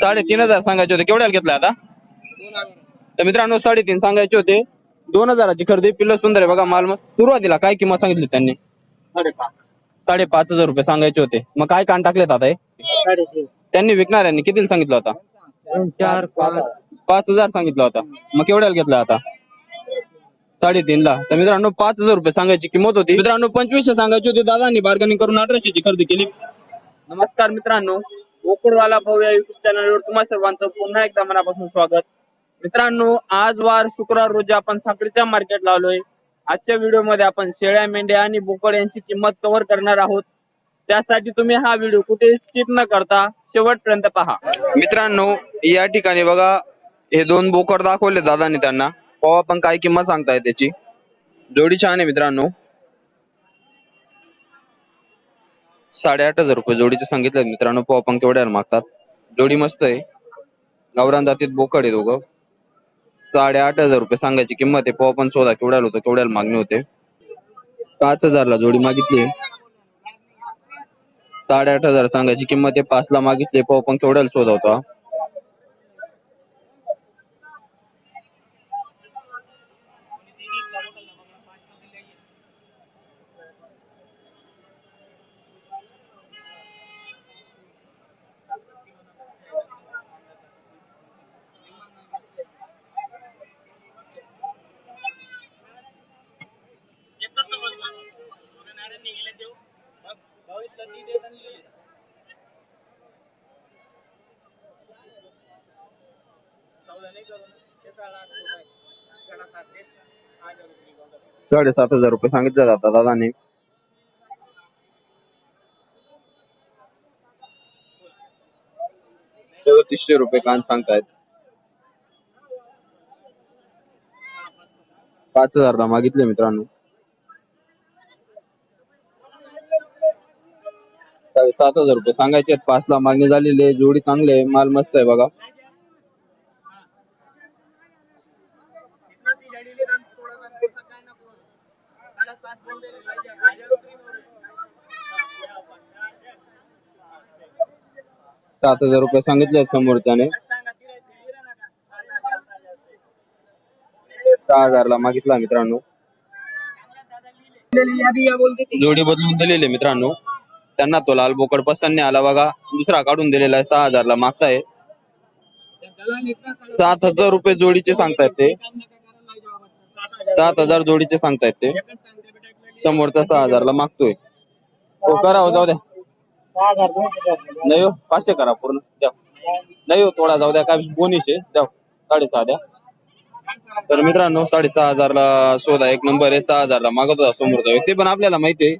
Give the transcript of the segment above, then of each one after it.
साडेतीन हजार सांगायचे होते. केवढ्याला घेतलं आता? तर मित्रांनो साडेतीन सांगायचे होते. दोन हजाराची खरेदी पिल्ल सुंदर आहे बघा माल मस्त. सुरुवातीला काय किंमत सांगितली त्यांनी? साडेपाच हजार रुपये सांगायचे होते. मग काय कान टाकलेत आता हे? त्यांनी विकणाऱ्यांनी कितीला सांगितलं होता? चार पाच हजार सांगितलं होता. मग केवढ्याला घेतला आता? साडेतीन ला तर मित्रांनो पाच हजार रुपये सांगायची किंमत होती. मित्रांनो पंचवीसशे सांगायची होती. दादांनी बार्गेनिंग करून अठराशेची खरेदी केली. नमस्कार मित्रांनो. गोकुळवाला भाऊ या युट्यूब चॅनलवर तुम्हा सर्वांचं पुन्हा एकदा मनापासून स्वागत. मित्रांनो आज वार शुक्रवार रोजी आपण साखळीच्या मार्केट लावलोय आजच्या व्हिडिओमध्ये आपण शेळ्या मेंढ्या आणि बोकड यांची किंमत कव्हर करणार आहोत. त्यासाठी तुम्ही हा व्हिडिओ कुठे स्किप न करता शेवटपर्यंत पहा. मित्रांनो या ठिकाणी बघा हे दोन बोकड दाखवले दादानी त्यांना. पावा पण काय किंमत सांगताय त्याची? जोडी छान आहे मित्रांनो. साडेआठ हजार रुपये जोडीचे सांगितले मित्रांनो. पावा पण केवढ्याला मागतात? जोडी मस्त आहे. गावरान जातीत बोकड आहे दोघं. साडेआठ हजार रुपये सांगायची किंमत आहे. पावा पण शोधा केवढ्याला होतं केवढ्याला मागणी होते. पाच हजारला जोडी मागितली साडेआठ हजार सांगायची किंमत आहे. पाच ला मागितली पाव पण केवढ्याला शोध होता? साडेसात हजार रुपये सांगितले जातात दादाने. चौतीसशे रुपये कान सांगतायत. पाच हजारला मागितले मित्रांनो. सात हजार रुपये सांगायचे पाच पाचला मागणी झालेली आहे. जोडी चांगली आहे. माल मस्त आहे बघा. सात हजार रुपये सांगितले समोरच्याने. सहा हजारला मागितला मित्रांनो. जोडी बदलून दिलेली मित्रांनो. त्यांना तो लाल बोकड पसंत आला बघा. दुसरा काढून दिलेला आहे सहा हजार ला मागताय. सात हजार रुपये जोडीचे सांगतायत ते. सात हजार जोडीचे सांगतायत ते. समोरचा सहा हजार ला मागतोय. हो करा जाऊ द्या सहा हजार दोनशे द्या. नाही हो पाचशे करा पूर्ण द्या. नाही हो थोडा जाऊ द्या काय बोनीस आहे द्या. साडेसहा द्या. तर मित्रांनो साडेसहा हजारला शोधा एक नंबर आहे सहा हजारला मागत होता समोरचा व्यक्ती. पण आपल्याला माहिती आहे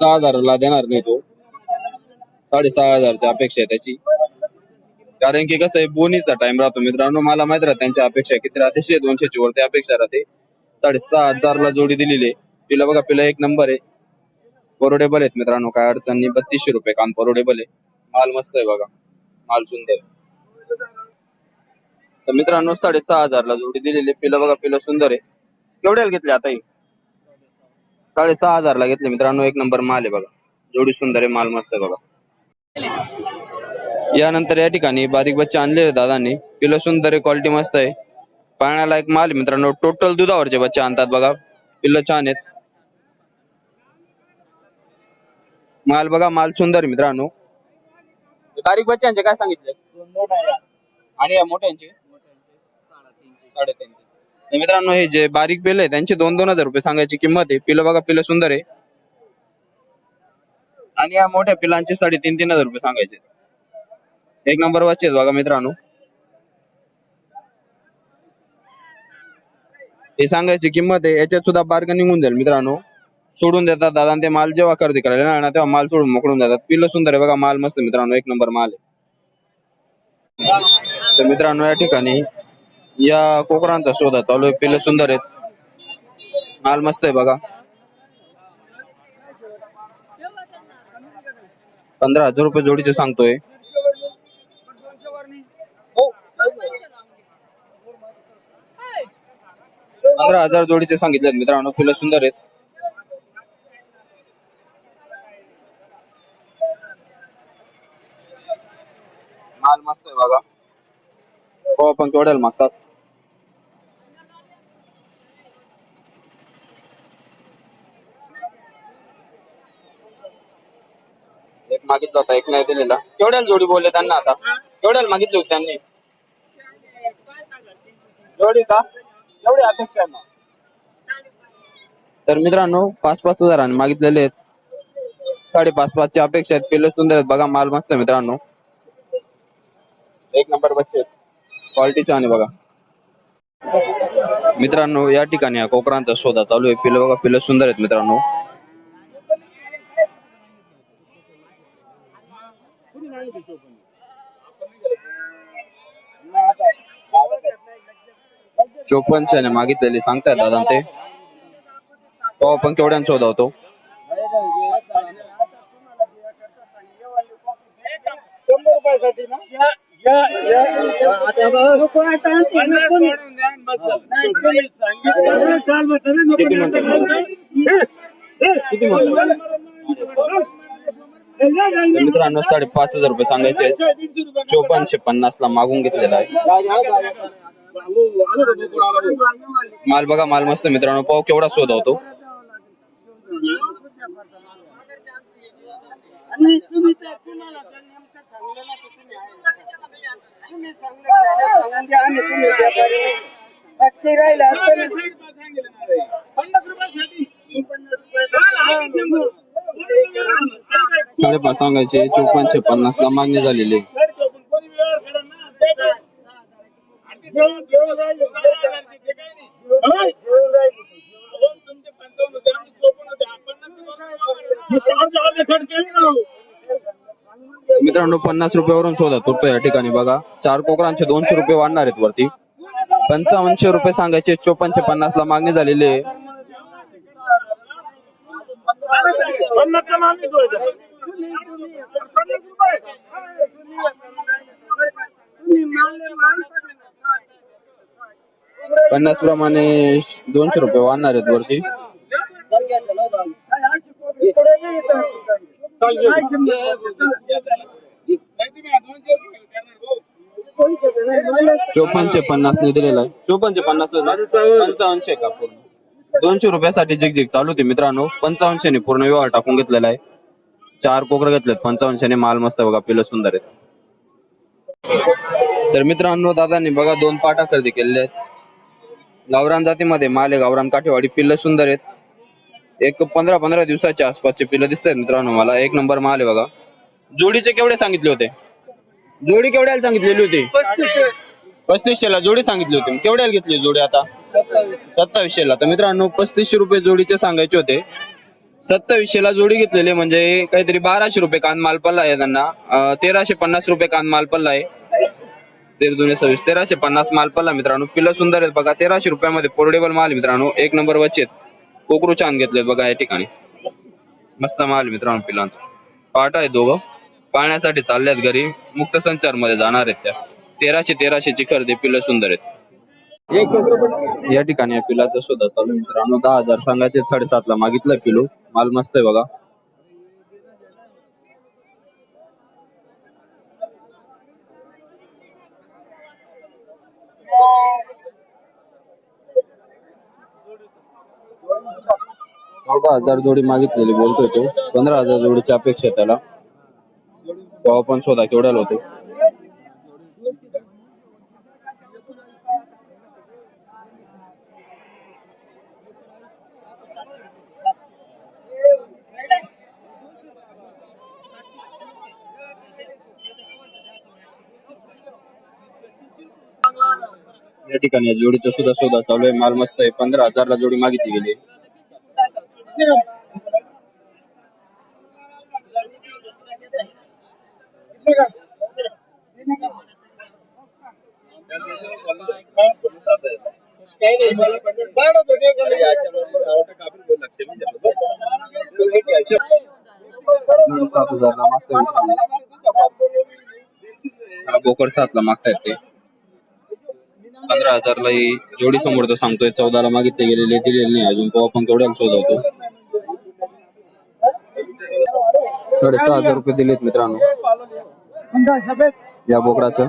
सहा हजारला देणार नाही तो. साडेसहा हजारची अपेक्षा आहे त्याची. कारण की कसं आहे बोनीचा टाइम राहतो मित्रांनो. मला माहीत राहत त्यांच्या अपेक्षा किती राहते? शे दोनशेची वरती अपेक्षा राहते. साडेसहा हजारला जोडी दिलेली आहे. तिला बघा पिला एक नंबर आहे. परोडेबल आहेत मित्रांनो काय अडचण नाही. बत्तीसशे रुपये कान परोडेबल आहे. माल मस्त आहे बघा. माल सुंदर आहे. तर मित्रांनो साडेसहा हजारला जोडी दिलेली पिलं बघा पिलं सुंदर आहे. केवढ्याला घेतले आता ही? साडेसहा हजारला घेतले मित्रांनो. एक नंबर माल आहे बघा. जोडी सुंदर आहे माल मस्त आहे बघा. यानंतर या ठिकाणी बारीक बच्चे आणलेले दादांनी. पिलं सुंदर आहे क्वालिटी मस्त आहे. पाण्याला एक माल आहे मित्रांनो. टोटल दुधावरचे बच्चे आणतात बघा. पिल्लं छान आहेत. माल बघा माल सुंदर मित्रांनो. बारीक बच्चांचे काय सांगितले? आणि या मोठ्यांचे? साडेतीनशे. तर मित्रांनो हे जे बारीक पिलं आहे त्यांचे दोन दोन हजार रुपये सांगायची किंमत आहे. पिलं बघा पिलं सुंदर आहे. आणि या मोठ्या पिलांचे साडेतीन तीन हजार रुपये सांगायचे एक नंबर वाचे बघा मित्रांनो. हे सांगायची किंमत आहे याच्यात सुद्धा बार्गनिंग होऊन जाईल मित्रांनो. सोडून देतात दादा आणि ते माल जेव्हा खरेदी करायला येणार ना तेव्हा माल सोडून मोकळून जातात पिलं सुंदर आहे बघा माल मस्त मित्रांनो एक नंबर माल आहे. तर मित्रांनो या ठिकाणी या कोकरांचा शोध आहे चालू आहे पिलं सुंदर आहेत. माल मस्त आहे बघा. पंधरा हजार रुपये जोडीचे सांगतोय. पंधरा हजार जोडीचे सांगितले मित्रांनो पिलं सुंदर आहेत माल मस्त आहे बघा. हो आपण केवढ्याला मागतात? एक मागितला होता एक नाही दिलेला. केवढ्याला जोडी बोलले त्यांना आता? केवढ्याला मागितली होती त्यांनी? जोडी का? एवढी अपेक्षा आहे ना. तर मित्रांनो पाच पाच हजारांनी मागितलेले आहेत. साडेपाच पाचची अपेक्षा आहेत. पिल्ले सुंदर आहेत. बघा माल मस्त आहे मित्रांनो. एक नंबर बच्चे आहेत. क्वालिटी छान बघा. मित्रांनो या ठिकाणी हा कोकरांचा शोधा चालू आहे पिलं बघा पिलं सुंदर आहेत मित्रांनो. चोपन्न मागितलेले सांगतायत दादा ते. हो, तो आपण केवढ्यांचा शोधा होतो शंभर रुपयासाठी ना या या या आता लोक आता आणतील ना कोणी. नाही, कोणी सांगितलं. चाल म्हणतं ना, नको किती साडे पाच मित्रांनो साडेपाच हजार रुपये सांगायचे चोपनशे पन्नास ला मागून घेतलेला आहे. माल बघा माल मस्त मित्रांनो. पाव केवढा शोधा होतो आणि तुम्ही त्या कुणाला जर नेमकं सांगलं ना तर तुम्ही आहे. तुम्ही तुम्ही व्यापारी. असतं पन्नास रुपये. साडेपाच सांगायचे चोपन्न पन्नास ला मागणी झालेली आहे. मित्रांनो पन्नास रुपयावरून शोधा. तुटतो या ठिकाणी बघा. चार कोकरांचे दोनशे रुपये वाढणार आहेत वरती. पंचावन्नशे रुपये सांगायचे चोपनशे पन्नास ला मागणी झालेली आहे. पन्नास प्रमाणे दोनशे रुपये वाढणार आहेत वरती. चोपनशे पन्नास ने दिलेला आहे. चोपनशे पन्नास पंचावन्नशे का पूर्ण? दोनशे रुपयासाठी जिग चालू होती मित्रांनो. पंचावन्नशे ने पूर्ण व्यवहार टाकून घेतलेला आहे. चार कोकर घेतलेत. पंचावन्नशे ने माल मस्त बघा पिलं सुंदर आहे. तर मित्रांनो दादांनी बघा दोन पाटा खरेदी केलेले आहेत. गावरान जातीमध्ये माल आहे. गावरान काठेवाडी पिल्लं सुंदर आहेत. एक पंधरा पंधरा दिवसाच्या आसपासचे पिल्ल दिसत आहेत मित्रांनो मला. एक नंबर माल आहे बघा. जोडीचे केवढे सांगितले होते? जोडी केवढ्याला सांगितलेली होती? पस्तीसशेला जोडी सांगितली होती. केवढ्याला घेतली जोडी आता? सत्तावीसशेला. तर मित्रांनो पस्तीसशे रुपये जोडीचे सांगायचे होते. सत्तावीसशेला जोडी घेतलेली म्हणजे काहीतरी बाराशे रुपये कान माल पडला आहे त्यांना. तेराशे पन्नास रुपये कान माल पडला आहे. तेर दोन सव्वीस तेराशे पन्नास माल पडला मित्रांनो. पिल्ला सुंदर आहेत बघा. तेराशे रुपयामध्ये पोर्टेबल माल मित्रांनो. एक नंबर वचेत. कोकरू छान घेतले बघा या ठिकाणी. मस्त माल मित्रांनो पिलांचा पाठ आहे दोघं. पाहण्यासाठी चालल्यात घरी. मुक्त संचारमध्ये जाणार आहेत त्या. तेराशे तेराशे ची खरेदी पिलं सुंदर आहेत. या ठिकाणी या पिलाचा शोधा चालू मित्रांनो. दहा हजार सांगायचे साडेसात ला मागितलं किलो माल मस्त आहे बघा. चौदा हजार जोडी मागितलेली बोलतोय तो. पंधरा हजार जोडीची अपेक्षा आहे त्याला. तो आपण शोधा केवढ्याला होतो. ठिकाणी या जोडीचा सुद्धा शोधा चालू आहे. माल मस्त आहे. पंधरा हजारला जोडी मागितली गेली. बोकड सातला मागतायत ते. ही जोडी समोरचा सांगतोय. चौदाला मागितले गेलेले दिलेले नाही अजून. तो आपण केवढ्याला शोधवतो? साडेसहा हजार रुपये दिलेत मित्रांनो. या बोकडाचं.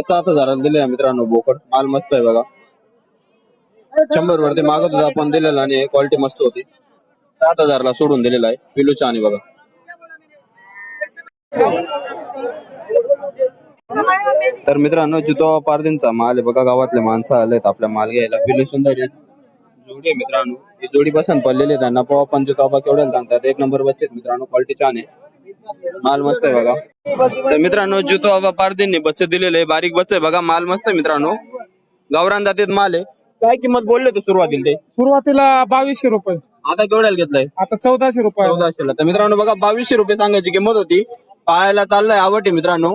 सात हजाराला दिले मित्रांनो बोकड. माल मस्त आहे बघा. शंभर वरती मागत होता आपण दिलेला आणि क्वालिटी मस्त होती. सात हजार ला सोडून दिलेला आहे. पिलू आणि बघा. तर मित्रांनो जितो पारदींचा माल आहे बघा. गावातले माणसं आलेत आपल्या माल घ्यायला. पिलू सुंदर आहे. जोडी आहे मित्रांनो. ही जोडी पसंत पडलेली आहे त्यांना. पोहा पण जितो आबा केवढ्याला सांगतात. एक नंबर बच्चे मित्रांनो. क्वालिटी छान आहे. माल मस्त आहे बघा. तर मित्रांनो जुतो बाबा पारदींनी बच्चे दिलेले बारीक बच्चे बघा. माल मस्त आहे मित्रांनो. गावरान जातीत माल आहे. काय किंमत बोलले तू सुरुवातीला ते? सुरुवातीला बावीसशे रुपये. आता केवढ्याला घेतलाय? आता चौदाशे रुपये. चौदाशेला. तर मित्रांनो बघा बावीसशे रुपये सांगायची किंमत होती. पाहायला चाललंय आवडते मित्रांनो.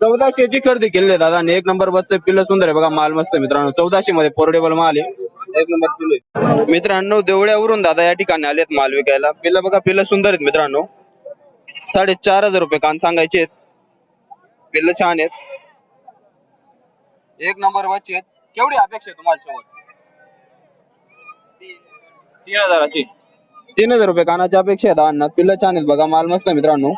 चौदाशेची खरेदी केलेली आहे दादा एक नंबर बसचं पिल्ल सुंदर आहे बघा माल मस्त मित्रांनो. चौदाशे मध्ये पोर्टेबल माल आहे. एक नंबर पिल्ल आहे. मित्रांनो देवळ्यावरून दादा या ठिकाणी आलेत माल विकायला. पिल्ल बघा पिल्ल सुंदर आहेत मित्रांनो. साडेचार हजार रुपये कान सांगायचे आहेत. पिल्ल छान आहेत. एक नंबर बच्चे आहेत. केवढी अपेक्षा आहे तुम्हाला तीन हजाराची. तीन हजार रुपये कानाची अपेक्षा आहे दहा पिल्ल छान आहेत बघा माल मस्त मित्रांनो.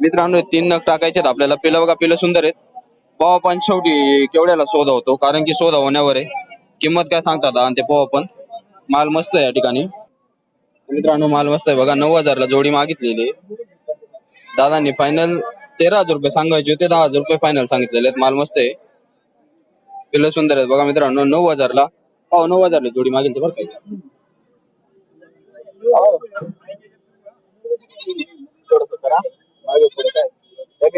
मित्रांनो तीन नग टाकायचे आहेत आपल्याला. पिलं बघा पिलं सुंदर आहेत. पोहा पण शेवटी केवढ्याला सोदा होतो कारण की सोदा होण्यावर आहे. किंमत काय सांगतात आणि ते पोहा पण? माल मस्त आहे या ठिकाणी. मित्रांनो माल मस्त आहे बघा. नऊ हजारला जोडी मागितलेली आहे. दादांनी फायनल तेरा हजार रुपये सांगायचे होते दहा हजार रुपये फायनल सांगितलेले आहेत. माल मस्त आहे. पिल्ल सुंदर आहेत. बघा मित्रांनो नऊ हजारला. हो नऊ हजारला जोडी मागितली बरं मागे काय?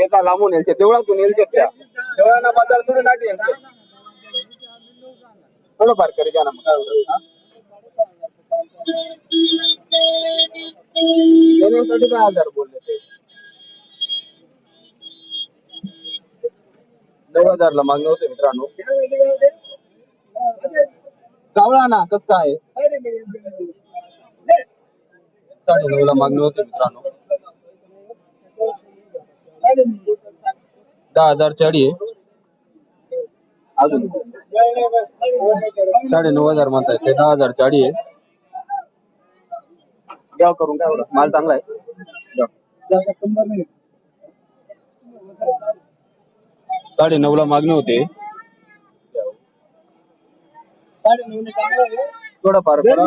त्या लांबून यायचे देवळातून यायचे त्या देवळांना बाजार थोडी नाटी यांचे थोडं फार करी ना मग. काय होतं, दहा हजार बोलले ते. नऊ हजारला मागणी होते मित्रांनो. चावळा ना कस काय? साडे नऊ ला मागणी होते मित्रांनो. दहा हजार चाळी आहे. अजून साडे नऊ हजार म्हणताय ते दहा हजार चाळी आहे. घ्या करून काय माल चांगला आहे. साडे नऊ ला मागणी होते. थोडं फार करा.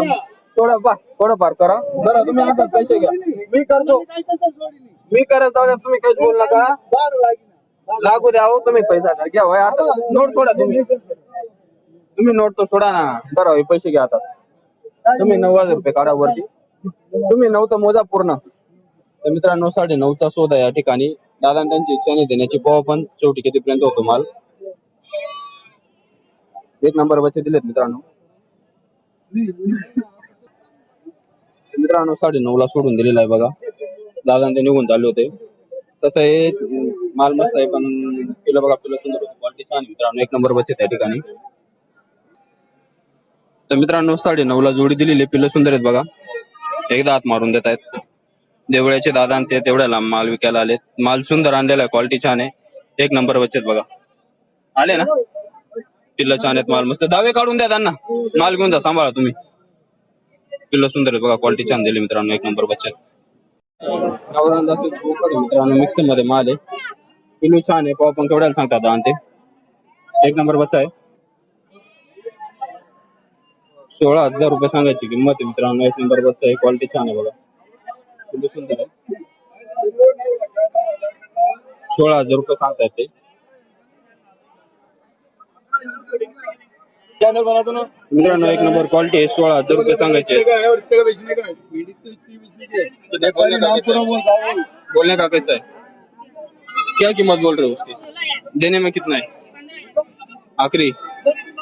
थोडं पा थोडं फार करा. बरं तुम्ही आता पैसे घ्या. मी करतो. मी करत जाऊ द्या, तुम्ही काहीच बोल नका. लागू द्या हो तुम्ही पैसा. घ्या होय आता नोट सोडा तुम्ही. तुम्ही नोट तो सोडा ना. बरं होय, पैसे घ्या आता. तुम्ही नऊ हजार रुपये काढा वरती. तुम्ही नऊ तर मोजा पूर्ण. तर मित्रांनो साडे नऊचा शोध आहे या ठिकाणी. दादा त्यांची इच्छा नाही देण्याची पोहा पण शेवटी कितीपर्यंत होतो माल? एक नंबर बच्चे दिलेत मित्रांनो. मित्रांनो साडे नऊ ला सोडून दिलेला आहे बघा. दादा ते निघून चालले होते. तसं हे माल मस्त आहे पण पिलं बघा पिलं सुंदर होतं. क्वालिटी छान मित्रांनो. एक नंबर बच्चे त्या ठिकाणी. तर मित्रांनो साडे नऊ ला जोडी दिलेली पिलं पिल्लं सुंदर आहेत बघा. एकदा हात मारून देत आहेत. देवळ्याचे दादा आणि ते तेवढ्या लांब माल विकायला आलेत. माल सुंदर आणलेला आहे क्वालिटी छान आहे. एक नंबर बचत बघा. आले ना? पिल्लं छान आहेत माल मस्त. दावे काढून द्या त्यांना. माल घेऊन जा सांभाळा तुम्ही. पिल्लं सुंदर आहेत बघा क्वालिटी छान दिली मित्रांनो एक नंबर बचत मित्रांनो मिक्सरमध्ये माल आहे. पिल्लू छान आहे पाव पण केवढ्याला सांगतात दादा आणि ते. एक नंबर बच्चा आहे. सोळा हजार रुपये सांगायची किंमत आहे मित्रांनो एक नंबर बच्चा आहे क्वालिटी छान आहे बघा. सोळा हज़ार रुपये सांगतायत ते. मित्रांनो एक नंबर क्वालिटी आहे. सोळा हज़ार रुपये सांगायचे बोलने का कैसा है क्या कीमत बोल रहे हो उसकी? देने में कितना है? आखिरी?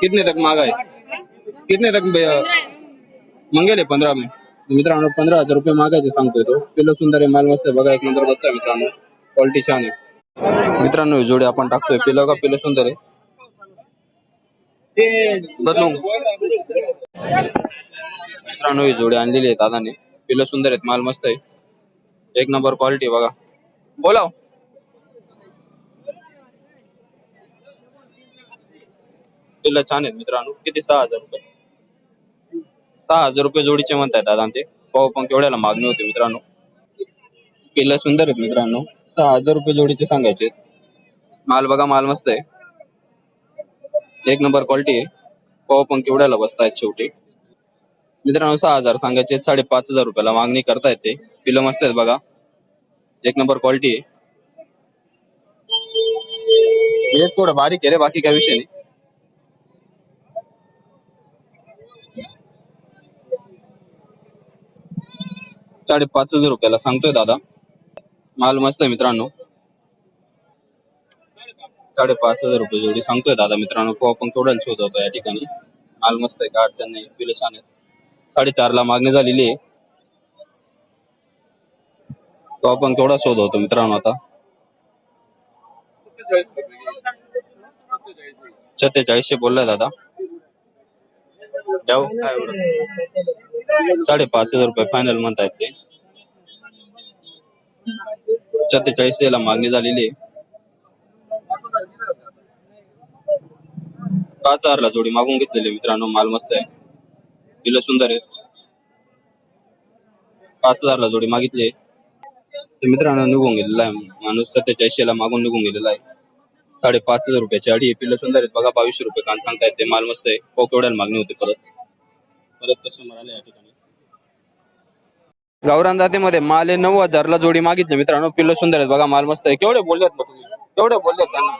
कितने तक मांगा है? कितने तक बे- मंगेले पंधरा में? मित्रांनो पंधरा हजार रुपये मागायचे सांगतोय तो. पिलो सुंदर आहे माल मस्त आहे. बघा एक नंबर बच्चा मित्रांनो. क्वालिटी छान आहे. मित्रांनो ही जोडी आपण टाकतोय. पिलो का पिलो सुंदर आहे? मित्रांनो ही जोडी आणलेली आहे दादाने. पिलो सुंदर आहेत माल मस्त आहे. एक नंबर क्वालिटी बघा. बोलाव. पिल्ला छान आहेत मित्रांनो. किती सहा हजार रुपये? सहा हजार रुपये जोडीचे म्हणतायत दादा ते पाव पण केवढ्याला मागणी होती मित्रांनो. पिल्ला सुंदर आहेत मित्रांनो. सहा हजार रुपये जोडीचे सांगायचे माल बघा माल मस्त आहे. एक नंबर क्वालिटी आहे. पाव पण केवढ्याला बसतायत शेवटी. मित्रांनो सहा हजार सांगायचे साडेपाच हजार रुपयाला मागणी करतायत ते. पिलं मस्त आहेत बघा. एक नंबर क्वालिटी आहे. थोडं बारीक आहे रे बाकी काय विषय नाही. साडेपाच हजार रुपयाला सांगतोय दादा. माल मस्त आहे मित्रांनो. साडेपाच हजार रुपये जोडी सांगतोय दादा मित्रांनो. तो आपण तोडायला शोधवतो या ठिकाणी. माल मस्त आहे का अडचण नाही पिलं छान आहेत. साडेचारला मागणी झालेली आहे. तो आपण केवढा शोधवतो मित्रांनो आता. सत्तेचाळीसशे बोललाय दादा. द्याव काय साडेपाच हजार रुपये फायनल म्हणतायत ते. सत्तेचाळीस ला मागणी झालेली आहे. पाच हजारला जोडी मागून घेतलेली मित्रांनो माल मस्त आहे. पिलं सुंदर आहे. पाच हजारला जोडी मागितली आहे. तर मित्रांनो निघून गेलेला आहे. माणूस सत्तेचाळीसशे ला मागून निघून गेलेला आहे. साडेपाच हजार रुपयाची अडी आहे. पिल्ल सुंदर आहेत. बघा बावीसशे रुपये कान सांगतायत. ते माल मस्त आहे. हो, पोक मागणी होती परत? परत कस्टमर आले या ठिकाणी. गावरान जातीमध्ये माल आहे नऊ हजारला जोडी मागितली. मित्रांनो पिल्लो सुंदर आहेत. बघा माल मस्त आहे. केवढे बोललेत मग तुम्ही? केवढे बोललेत त्यांना?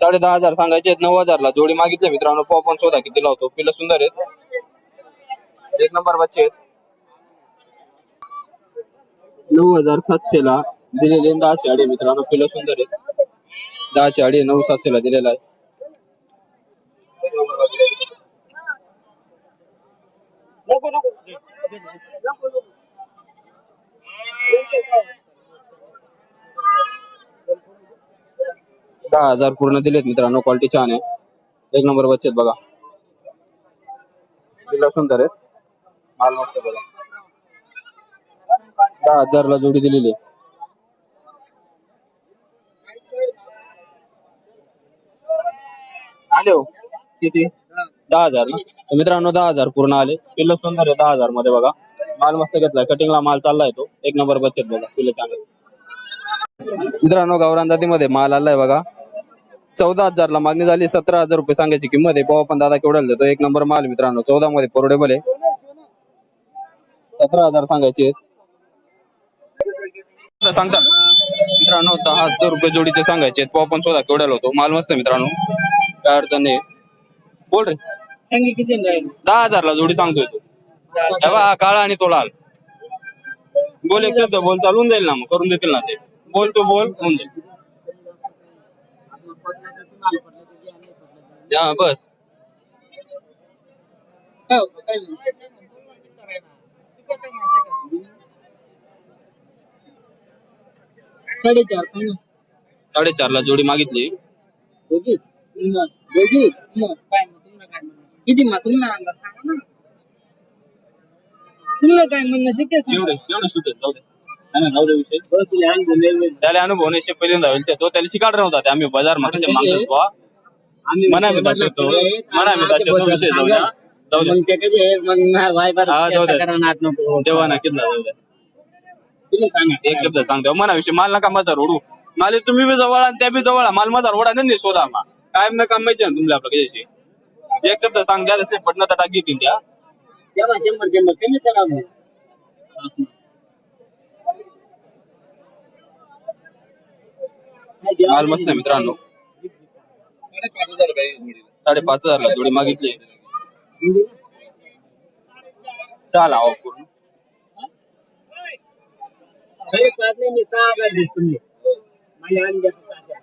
साडे दहा हजार सांगायचे नऊ हजारला जोडी मागितली. मित्रांनो पाव पण शोधा किती लावतो. पिल्लं सुंदर आहेत. एक नंबर बच्चे आहेत. नऊ हजार सातशे ला दिलेले दहाची आडे मित्रांनो पिल्लं सुंदर आहेत. दहाची आडे नऊ सातशे ला दिलेला आहे एक नंबर बच्चे आहेत. दहा हजार पूर्ण दिलेत मित्रांनो. क्वालिटी छान आहे. एक नंबर बच्चे बघा. पिल्ला सुंदर आहेत. माल मस्त बघा. दहा हजारला जोडी दिलेली आहे. आले हो. किती? दहा हजार ना? तर मित्रांनो दहा हजार पूर्ण आले. पिल्ल सुंदर आहे दहा हजारमध्ये बघा. माल मस्त घेतलाय. कटिंगला माल चाललाय तो. एक नंबर बचत बघा. पिल्ल चांगला. मित्रांनो गावरान जातीमध्ये माल आलाय बघा. चौदा हजारला मागणी झाली. सतरा हजार रुपये सांगायची किंमत आहे. पाव पण दादा केवढ्याला देतो? एक नंबर माल मित्रांनो. चौदा मध्ये परवडेबल आहे. सतरा हजार सांगायचे सांगता. मित्रांनो दहा हजार रुपये जोडीचे सांगायचे आहेत. पाव पण शोधा केवढ्याला होतो. माल मस्त मित्रांनो. काय अडचण नाही बोल रे. दहा हजारला जोडी सांगतोय तू. हे बघ, हा काळा आणि तो लाल बोल एक शब्द बोल चालून जाईल ना मग करून देतील ना ते. बोल तो बोल होऊन जाईल. हा बस. साडेचार पण साडेचारला जोडी मागितली. दोघी दोघी किती मग तुम्हाला अंदाज सांगा ना. तुम्हाला काय म्हणणं शक्य आहे एवढे एवढे सुटेल जाऊ दे. ना, जाऊ दे विषय. सांगा. तुला अनुभव नाही. त्याला अनुभव नाही शे पहिल्यांदा होईल. तो त्याला शिकाड नव्हता ते आम्ही बाजारमध्ये कसे मागतो बुवा. मना मी म्हणलं, मना मी दाखवतो आमच्या विषय जाऊ द्या जाऊ मग ते कसे मग हा, जाऊ दे. करणार नको. तेव्हा ना किती जाऊ दे. तुम्ही सांगा. एक शब्द सांगतो. मना विषय. माल नका माझा रोडू माल तुम्ही बी जवळ आणि त्या बी जवळ. आहे. माल माझा रोडा नाही शोधा मा कायम ना काम माहिती ना तुमल्या आपल्या कशाशी? एक शब्द सांग द्या पटना तर टाकी येतील त्या तेव्हा शंभर शंभर. कमी करा मग. माल मस्त आहे मित्रांनो. साडेपाच हजारला जोडी मागितली. चाल आहो पूर्ण. काही बात नाही, मी सहा हजार देतो तुम्ही. मला आणि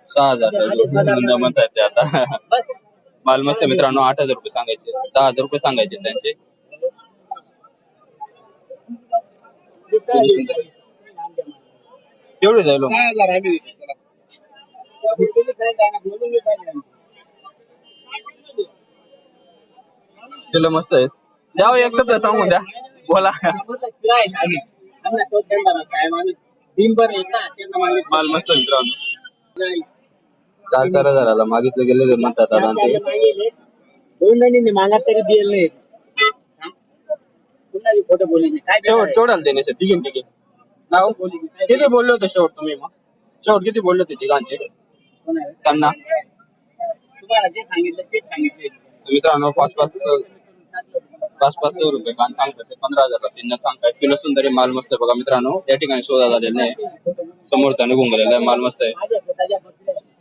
सहा हजार. हजार म्हणतायत ते आता. बस. माल मस्त मित्रांनो आठ हजार रुपये सांगायचे दहा हजार रुपये सांगायचे त्यांचे. एवढे जाईल. किलो मस्त आहेत. द्या एक शब्द सांगून द्या. बोला. माल मस्त मित्रांनो. चार चार हजाराला मागितलं गेलेले म्हणतात दादा ते. दोन जणींनी मागा तरी दिले नाही. कुणाची खोटं बोलली नाही. काय शेवट देण्याचे ठीक आहे ठीक आहे नाव? किती बोलले होते शेवट तुम्ही मग? शेवट किती बोलले होते तिघांचे? त्यांना. तुम्हाला जे सांगितलं तेच सांगितलं. मित्रांनो पाच पाच पाच पाच सौ रुपये कान सांगतात ते. पंधरा हजारला तीन सांगतायत किलो सुंदरी माल मस्त आहे बघा मित्रांनो. या ठिकाणी शोधा झालेला आहे समोरचा निघून गेलेला आहे. माल मस्त आहे.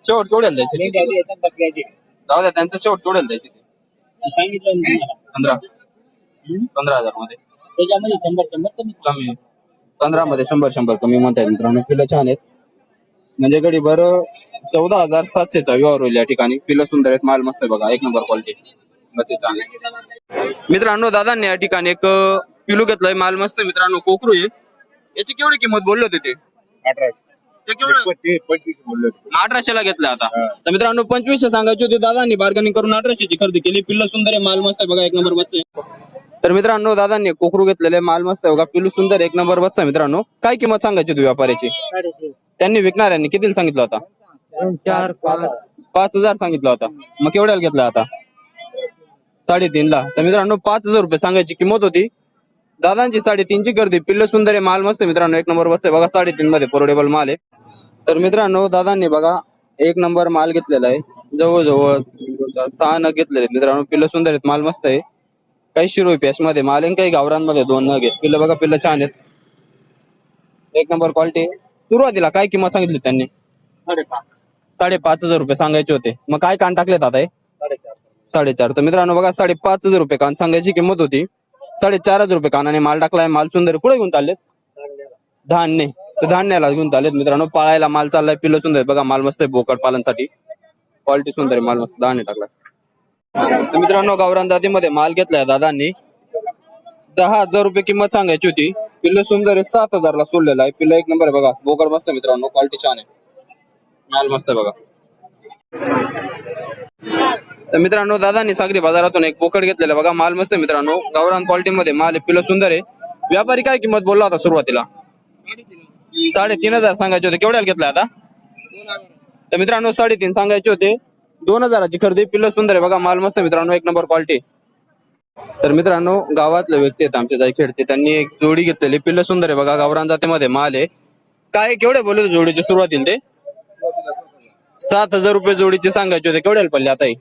शेवट केवढ्याला द्यायचे ते? जाऊ द्या त्यांचं शेवट केवढ्याला द्यायचे ते सांगितलं ना तुम्हाला. पंधरा. पंधरा हजारमध्ये त्याच्यामध्ये शंभर शंभर कमी कमी. पंधरा मध्ये शंभर शंभर कमी म्हणताय मित्रांनो. पिलं छान आहेत. म्हणजे गडी बरं चौदा हजार सातशेचा व्यवहार होईल या ठिकाणी. पिलं सुंदर आहेत. माल मस्त आहे बघा. एक नंबर क्वालिटी छान. मित्रांनो दादांनी या ठिकाणी एक अं, पिलू घेतलाय. माल मस्त आहे मित्रांनो. कोकरू आहे. याची केवढी किंमत बोलले होते ते? ते केवढं अठराशेला घेतलं आता. तर मित्रांनो पंचवीसशे सांगायचे होते दादांनी. बार्गेनिंग करून अठराशेची खरेदी केली. पिल्ल सुंदर आहे माल मस्त आहे बघा एक नंबर बच्चे तर मित्रांनो दादांनी कोकरू घेतलेले माल मस्त आहे बघा. पिलू सुंदर एक नंबर बच्चा आहे मित्रांनो. काय किंमत सांगायची होती व्यापाऱ्याची? त्यांनी विकणाऱ्यांनी कितीला सांगितलं होता? चार पाच. पाच हजार सांगितलं होता. मग केवढ्याला घेतला आता? साडेतीन ला तर मित्रांनो पाच हजार रुपये सांगायची किंमत होती. दादांची साडेतीनची गर्दी. पिल्ल सुंदर आहे माल मस्त आहे मित्रांनो. एक नंबर बसते बघा साडेतीन मध्ये पोर्टेबल माल आहे. तर मित्रांनो दादांनी बघा एक नंबर माल घेतलेला आहे. जवळजवळ सहा नग घेतलेले आहेत. मित्रांनो पिल्ल सुंदर आहेत. माल मस्त आहे. काही शिरोई पॅशमध्ये माल आहे काही गावरांमध्ये दोन नग आहेत. पिल्ल बघा पिल्ल छान आहेत. एक नंबर क्वालिटी सुरुवातीला काय किंमत सांगितली त्यांनी? साडेपाच. साडेपाच हजार रुपये सांगायचे होते. मग काय कान टाकलेत आता हे? साडेचार. तर मित्रांनो बघा साडेपाच हजार रुपये कान सांगायची किंमत होती. साडेचार हजार रुपये कानाने माल टाकलाय. माल सुंदर. कुठे घेऊन चाललेत? धान्य. तर धान्याला घेऊन चाललेत मित्रांनो. पाळायला माल चाललाय पिल्लं सुंदर बघा माल मस्त आहे बोकड पालनसाठी. क्वालिटी सुंदर आहे माल मस्त धान्य टाकलाय तर मित्रांनो गावरान जातीमध्ये माल घेतलाय दादांनी. दहा हजार रुपये किंमत सांगायची होती. पिल्लं सुंदर आहे सात हजारला सोडलेला आहे. पिल्ल एक नंबर आहे बघा. बोकड मस्त मित्रांनो क्वालिटी छान आहे. माल मस्त आहे बघा. तर मित्रांनो दादांनी सागरी बाजारातून एक बोकड घेतलेला बघा. माल मस्त आहे मित्रांनो. गावरान क्वालिटी मध्ये माल आहे सुंदर आहे. व्यापारी काय किंमत बोलला होता सुरुवातीला? साडेतीन हजार सांगायचे होते. केवढ्याला घेतला आता? तर मित्रांनो साडेतीन सांगायचे होते. दोन हजाराची खरेदी पिल्लं सुंदर आहे बघा. माल मस्त मित्रांनो. एक नंबर क्वालिटी तर मित्रांनो गावातले व्यक्ती आहेत आमच्या जायखेडचे खेळते त्यांनी एक जोडी घेतलेली. पिल्लं सुंदर आहे बघा. गावरान जातीमध्ये माल आहे. काय केवढे बोलले होते जोडीचे सुरुवातीला ते? सात हजार रुपये जोडीचे सांगायचे होते. केवढ्याला पडले आता हे?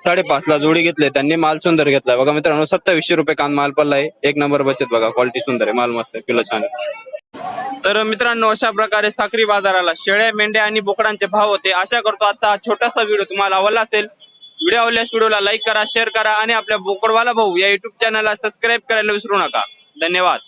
साडेपाच ला जोडी घेतले. त्यांनी माल सुंदर घेतलाय बघा मित्रांनो सत्तावीसशे रुपये कान माल पडलाय. एक नंबर बचत बघा. क्वालिटी सुंदर आहे. माल मस्त आहे. किलो छान आहे. तर मित्रांनो अशा प्रकारे साखरी बाजाराला शेळ्या मेंढ्या आणि बोकडांचे भाव होते. आशा करतो आता हा छोटासा व्हिडिओ तुम्हाला आवडला असेल. व्हिडिओ आवडल्यास व्हिडिओला लाईक करा शेअर करा आणि आपल्या बोकडवाला भाऊ या युट्यूब चॅनलला सबस्क्राईब करायला विसरू नका. धन्यवाद.